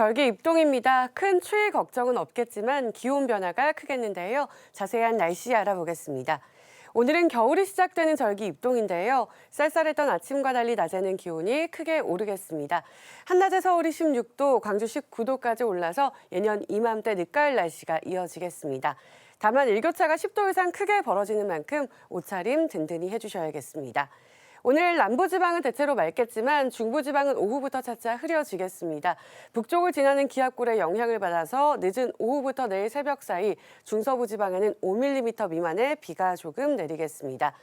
절기 입동입니다. 큰 추위 걱정은 없겠지만 기온 변화가 크겠는데요. 자세한 날씨 알아보겠습니다. 오늘은 겨울이 시작되는 절기 입동인데요. 쌀쌀했던 아침과 달리 낮에는 기온이 크게 오르겠습니다. 한낮에 서울이 16도, 광주 19도까지 올라서 예년 이맘때 늦가을 날씨가 이어지겠습니다. 다만 일교차가 10도 이상 크게 벌어지는 만큼 옷차림 든든히 해주셔야겠습니다. 오늘 남부지방은 대체로 맑겠지만 중부지방은 오후부터 차차 흐려지겠습니다. 북쪽을 지나는 기압골의 영향을 받아서 늦은 오후부터 내일 새벽 사이 중서부 지방에는 5mm 미만의 비가 조금 내리겠습니다.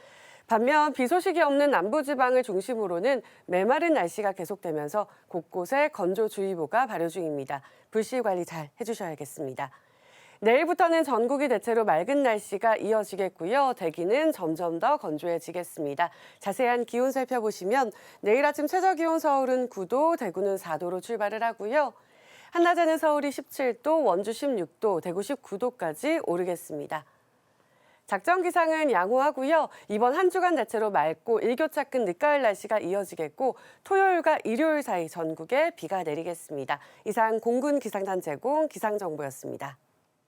반면 비 소식이 없는 남부지방을 중심으로는 메마른 날씨가 계속되면서 곳곳에 건조주의보가 발효 중입니다. 불씨 관리 잘 해주셔야겠습니다. 내일부터는 전국이 대체로 맑은 날씨가 이어지겠고요. 대기는 점점 더 건조해지겠습니다. 자세한 기온 살펴보시면 내일 아침 최저 기온 서울은 9도, 대구는 4도로 출발을 하고요. 한낮에는 서울이 17도, 원주 16도, 대구 19도까지 오르겠습니다. 작전 기상은 양호하고요. 이번 한 주간 대체로 맑고 일교차 큰 늦가을 날씨가 이어지겠고 토요일과 일요일 사이 전국에 비가 내리겠습니다. 이상 공군 기상단 제공 기상정보였습니다.